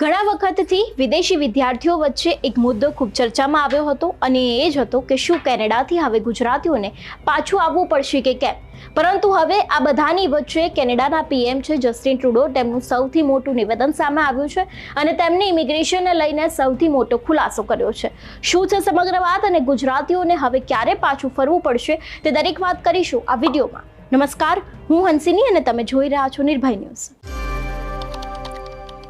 ઘણા વખતથી વિદેશી વિદ્યાર્થીઓ વચ્ચે એક મુદ્દો ખૂબ ચર્ચામાં આવ્યો હતો અને એ જ હતો કે શું કેનેડાથી હવે ગુજરાતીઓને પાછું આવવું પડશે કે કેમ? પરંતુ હવે આ બધાની વચ્ચે કેનેડાના પીએમ છે જસ્ટિન ટ્રુડો. તેમનું સૌથી મોટું નિવેદન સામે આવ્યું છે અને તેમણે ઇમિગ્રેશનને લઈને સૌથી મોટો ખુલાસો કર્યો છે. શું છે સમગ્ર વાત અને ગુજરાતીઓને હવે ક્યારે પાછું ફરવું પડશે તે દરેક વાત કરીશું આ વિડીયોમાં. નમસ્કાર, હું હંસિની અને તમે જોઈ રહ્યા છો નિર્ભય ન્યૂઝ.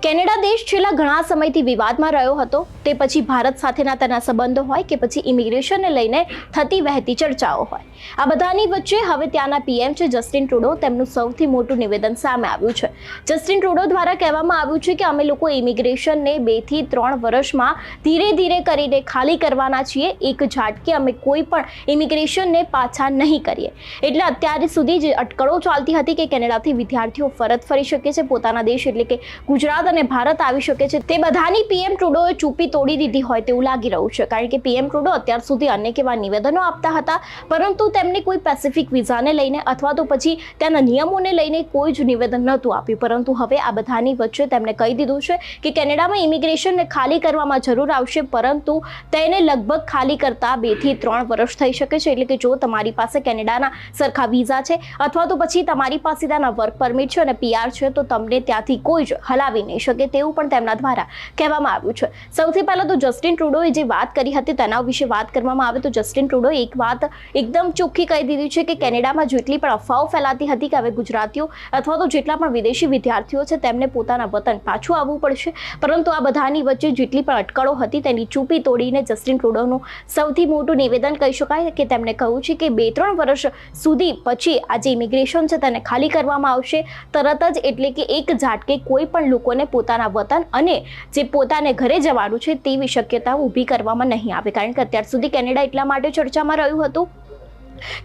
કેનેડા દેશ છેલ્લા ઘણા સમયથી વિવાદમાં રહ્યો હતો. તે પછી ભારત સાથેના તેના સંબંધો હોય કે પછી ઇમિગ્રેશનને લઈને થતી વહેતી ચર્ચાઓ હોય. આ બધાની વચ્ચે હવે ત્યાંના પીએમ છે જસ્ટિન ટ્રુડો. તેમનું સૌથી મોટું નિવેદન સામે આવ્યું છે. જસ્ટિન ટ્રુડો દ્વારા કહેવામાં આવ્યું છે કે અમે લોકો ઇમિગ્રેશનને બેથી ત્રણ વર્ષમાં ધીરે ધીરે કરીને ખાલી કરવાના છીએ. એક ઝાટકે અમે કોઈ પણ ઇમિગ્રેશનને પાછા નહીં કરીએ. એટલે અત્યારે સુધી જે અટકળો ચાલતી હતી કે કેનેડાથી વિદ્યાર્થીઓ ફરત ફરી શકે છે પોતાના દેશ એટલે કે ગુજરાત અને ભારત આવી શકે છે. તે બધાની પીએમ ટ્રુડોએ ચૂપી તોડી દીધી હોય તેવું લાગી રહ્યું છે. કારણ કે પીએમ ટ્રુડો અત્યાર સુધી અનેક એવા નિવેદનો આપતા હતા, પરંતુ તેમને કોઈ પેસિફિક વિઝાને લઈને અથવા તો પછી ત્યાંના નિયમોને લઈને કોઈ જ નિવેદન નહોતું આપ્યું. પરંતુ હવે આ બધાની વચ્ચે તેમણે કહી દીધું છે કે કેનેડામાં ઇમિગ્રેશનને ખાલી કરવામાં જરૂર આવશે, પરંતુ તેને લગભગ ખાલી કરતા બેથી ત્રણ વર્ષ થઈ શકે છે. એટલે કે જો તમારી પાસે કેનેડાના સરખા વિઝા છે અથવા તો પછી તમારી પાસે ત્યાંના વર્ક પરમિટ છે અને પીઆર છે, તો તમને ત્યાંથી કોઈ જ હલાવી નહીં શકે તેવું પણ તેમના દ્વારા કહેવામાં આવ્યું છે. સૌથી પહેલાં તો જસ્ટિન ટ્રુડોએ જે વાત કરી હતી તેના વિશે વાત કરવામાં આવે તો જસ્ટિન ટ્રુડોએ એક વાત એકદમ ચોખ્ખી કહી દીધી છે કે કેનેડામાં જેટલી પણ અફવાઓ ફેલાતી હતી કે હવે ગુજરાતીઓ અથવા તો જેટલા પણ વિદેશી વિદ્યાર્થીઓ છે તેમને પોતાના વતન પાછું આવવું પડશે. પરંતુ આ બધાની વચ્ચે જેટલી પણ અટકળો હતી તેની ચૂપી તોડીને જસ્ટિન ટ્રુડોનું સૌથી મોટું નિવેદન કહી શકાય કે તેમણે કહ્યું છે કે બે ત્રણ વર્ષ સુધી પછી આ જે ઇમિગ્રેશન છે તેને ખાલી કરવામાં આવશે. તરત જ એટલે કે એક ઝાટકે કોઈ પણ લોકોને પોતાના વતન અને જે પોતાને ઘરે જવાનું છે તેવી શક્યતા ઊભી કરવામાં નહીં આવે. કારણ કે અત્યાર સુધી કેનેડા એટલા માટે ચર્ચામાં રહ્યું હતું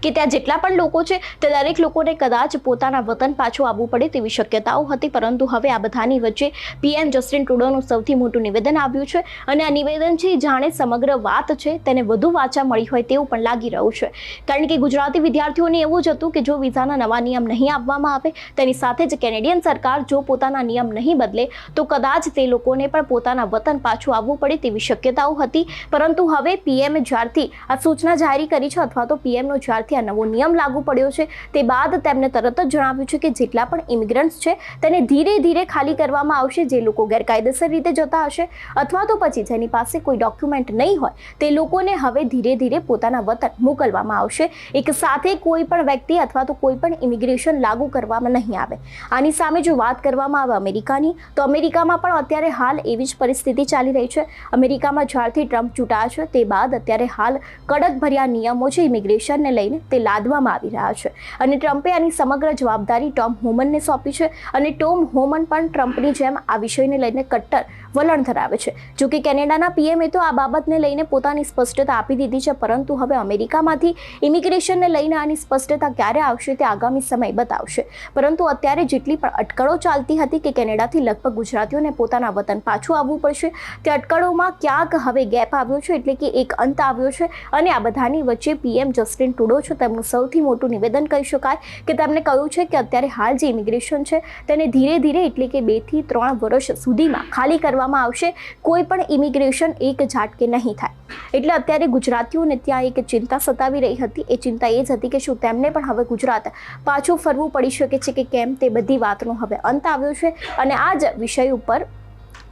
કે ત્યાં જેટલા પણ લોકો છે, તે દરેક લોકોને કદાચ પોતાના વતન પાછું આવવું પડે તેવી શક્યતાઓ હતી, પરંતુ હવે આ બધાની વચ્ચે પીએમ જસ્ટિન ટ્રુડોનું સૌથી મોટું નિવેદન આવ્યું છે અને આ નિવેદન છે જાણે સમગ્ર વાત છે, તેને વધુ વાચા મળી હોય તેવું પણ લાગી રહ્યું છે. કારણ કે ગુજરાતી વિદ્યાર્થીઓને એવું જ હતું કે જો વિઝાના નવા નિયમ નહીં આપવામાં આવે, તેની સાથે જ કેનેડિયન સરકાર જો પોતાના નિયમ નહીં બદલે, તો કદાચ તે લોકોને પણ પોતાના વતન પાછું આવવું પડે તેવી શક્યતાઓ હતી. પરંતુ હવે પીએમ જ્યારથી આ સૂચના જારી કરી છે, અથવા તો પીએમનો જ્યારથી આ નવો નિયમ લાગુ પડ્યો છે. તે બાદ તેમને તરત જ જણાવ્યું છે કે જેટલા પણ ઇમિગ્રન્ટ્સ છે, તેને ધીરે ધીરે ખાલી કરવામાં આવશે. જે લોકો ગેરકાયદેસર રીતે જતા હશે અથવા તો પછી જેની પાસે કોઈ ડોક્યુમેન્ટ નહીં હોય, તે લોકોને હવે ધીરે ધીરે પોતાના વતન મોકલવામાં આવશે. એક સાથે કોઈ પણ વ્યક્તિ અથવા તો કોઈ પણ ઇમિગ્રેશન લાગુ કરવામાં નહીં આવે. આની સામે જો વાત કરવામાં આવે અમેરિકાની, તો અમેરિકામાં પણ અત્યારે હાલ એવી જ પરિસ્થિતિ ચાલી રહી છે. અમેરિકામાં જ્યારથી ટ્રમ્પ ચૂંટાયા છે, તે બાદ અત્યારે હાલ કડક ભર્યા નિયમો છે, ઇમિગ્રેશનને લઈને તે લાદવામાં આવી રહ્યા છે. અને ટ્રમ્પે આની સમગ્ર જવાબદારી ટોમ હોમનને સોંપી છે અને ટોમ હોમન પણ ટ્રમ્પની જેમ આ વિષયને લઈને કટ્ટર વલણ ધરાવે છે. જો કે કેનેડાના પીએમએ તો આ બાબતને લઈને પોતાની સ્પષ્ટતા આપી દીધી છે, પરંતુ હવે અમેરિકામાંથી ઇમિગ્રેશનને લઈને આની સ્પષ્ટતા ક્યારે આવશે તે આગામી સમય બતાવશે. પરંતુ અત્યારે જેટલી પણ અટકળો ચાલતી હતી કે કેનેડાથી લગભગ ગુજરાતીઓને પોતાના વતન પાછું આવવું પડશે, તે અટકળોમાં ક્યાંક હવે ગેપ આવ્યો છે, એટલે કે એક અંત આવ્યો છે. અને આ બધાની વચ્ચે પીએમ જસ્ટિન ટુડો છે, તેમનું સૌથી મોટું નિવેદન કહી શકાય કે તેમણે કહ્યું છે કે અત્યારે હાલ જે ઇમિગ્રેશન છે, તેને ધીરે ધીરે એટલે કે બેથી ત્રણ વર્ષ સુધીમાં ખાલી કરવામાં આવશે. કોઈ પણ ઇમિગ્રેશન એક ઝાટકે નહીં થાય. એટલે અત્યારે ગુજરાતીઓને ત્યાં એક ચિંતા સતાવી રહી હતી. એ ચિંતા એ જ હતી કે શું તેમને પણ હવે ગુજરાત પાછું ફરવું પડી શકે છે કે કેમ તે બધી વાતનો હવે અંત આવ્યો છે. અને આ જ વિષય ઉપર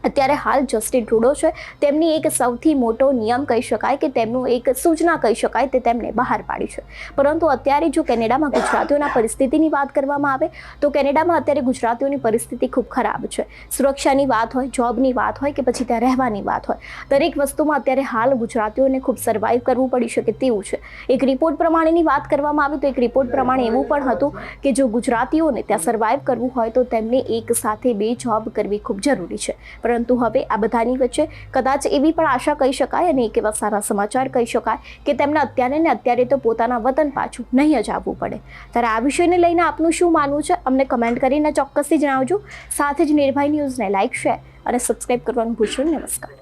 અત્યારે હાલ જસ્ટિન ટ્રુડો છે. તેમની એક સૌથી મોટો નિયમ કહી શકાય કે તેમનું એક સૂચના કહી શકાય તે તેમણે બહાર પાડી છે. પરંતુ અત્યારે જો કેનેડામાં ગુજરાતીઓના પરિસ્થિતિની વાત કરવામાં આવે, તો કેનેડામાં અત્યારે ગુજરાતીઓની પરિસ્થિતિ ખૂબ ખરાબ છે. સુરક્ષાની વાત હોય, જોબની વાત હોય કે પછી ત્યાં રહેવાની વાત હોય, દરેક વસ્તુમાં અત્યારે હાલ ગુજરાતીઓને ખૂબ સર્વાઈવ કરવું પડી શકે તેવું છે. એક રિપોર્ટ પ્રમાણેની વાત કરવામાં આવે તો એક રિપોર્ટ પ્રમાણે એવું પણ હતું કે જો ગુજરાતીઓને ત્યાં સર્વાઈવ કરવું હોય તો તેમને એક સાથે બે જોબ કરવી ખૂબ જરૂરી છે. પરંતુ હવે આ બધાની વચ્ચે કદાચ એવી પણ આશા કહી શકાય અને એક એવા સારા સમાચાર કહી શકાય કે તેમને અત્યારે ને અત્યારે તો પોતાના વતન પાછું નહીં જ આવવું પડે. ત્યારે આ વિષયને લઈને આપનું શું માનવું છે? અમને કમેન્ટ કરીને ચોક્કસથી જણાવજો. સાથે જ નિર્ભય ન્યૂઝને લાઇક શેર અને સબસ્ક્રાઈબ કરવાનું ભૂલશો નમસ્કાર.